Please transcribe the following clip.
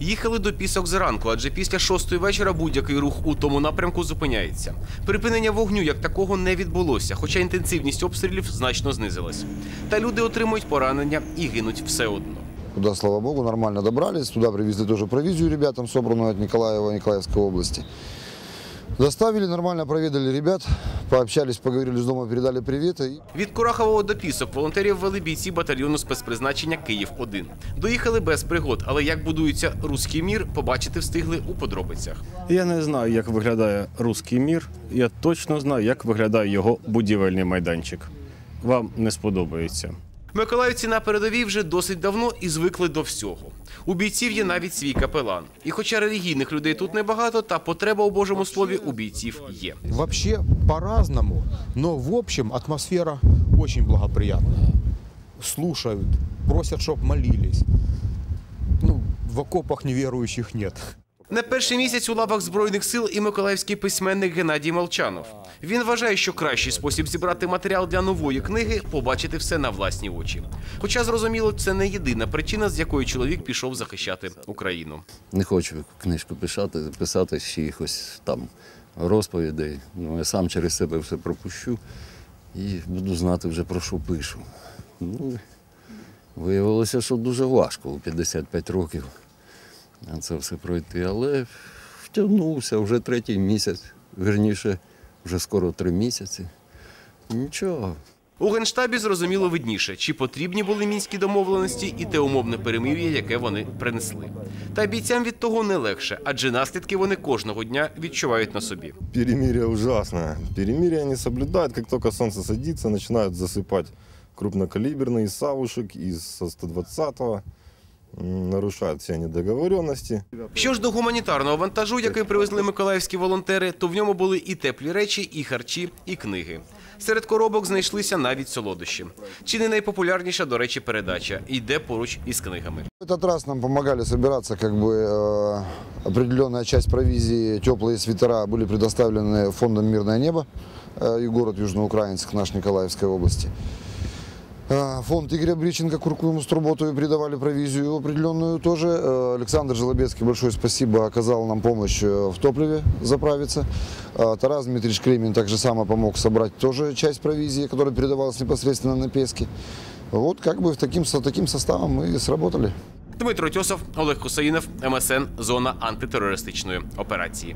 Їхали до пісок зранку, адже після шостої вечора будь-який рух у тому напрямку зупиняється. Припинення вогню як такого не відбулося, хоча інтенсивність обстрілів значно знизилась. Та люди отримують поранення і гинуть все одно. Туда, слава богу, нормально добрались. Туда привезли тоже провизию ребятам, собранную от Николаева, Николаевской области. Доставили, нормально проведали ребят, пообщались, поговорили с дома, передали привет. И Від Курахового до пісок волонтерів вели бійці батальйону спецпризначення Київ 1 Доїхали без пригод, але як будується руський мір, побачити встигли у подробицях. Я не знаю, як виглядає руський мір. Я точно знаю, як виглядає його будівельний майданчик. Вам не сподобається. Миколаївці на передовій вже досить давно і звикли до всього. У бійців є навіть свій капелан. І хоча релігійних людей тут небагато, та потреба у Божому слові у бійців є. Вообще по-разному, но в общем атмосфера очень благоприятная. Слушают, просят, чтоб молились. Ну, в окопах неверующих нет. Не перший місяць у лавах збройних сил і миколаївський письменник Геннадій Молчанов. Він вважає, що кращий спосіб зібрати матеріал для нової книги побачити все на власні очі. Хоча зрозуміло, це не єдина причина, з якої чоловік пішов захищати Україну. Не хочу книжку писати, писати ще якось там розповідей. Ну, я сам через себе все пропущу і буду знати вже про що пишу. Ну, виявилося, що дуже важко у 55 років це все пройти, але втягнувся вже третій місяць, вірніше, вже скоро три місяці. Нічого. У генштабі зрозуміло видніше, чи потрібні були мінські домовленості і те умовне перемир'я, яке вони принесли. Та бійцям від того не легше, адже наслідки вони кожного дня відчувають на собі. Перемирие ужасное. Перемирие не соблюдают. Как только солнце садится, начинают засыпать крупнокалиберные из савушек, из 120-го. М, Нарушают все недоговоренности. Що ж до гуманітарного вантажу, який привезли миколаївські волонтери, то в ньому були і теплі речі, і харчі, і книги. Серед коробок знайшлися навіть солодощі. Чи не найпопулярніша, до речі, передача йде поруч із книгами. в этот раз нам помогали собираться, как бы э, определенная часть провизии, теплые свитера были предоставлены фондом «Мирное небо» э, и город Южноукраинск, наш Николаевской области. Э, Фонд Игоря Бриченко Куркуему Струботову передавали провизию определенную тоже. Э, Александр Желобецкий, большое спасибо, оказал нам помощь э, в топливе заправиться. Э, Тарас Дмитриевич Кремин также само помог собрать тоже часть провизии, которая передавалась непосредственно на Песке. Вот как бы в таким, со таким составом мы и сработали. Дмитро Тьосов, Олег Хусаїнов, МСН, зона антитерористичної операції.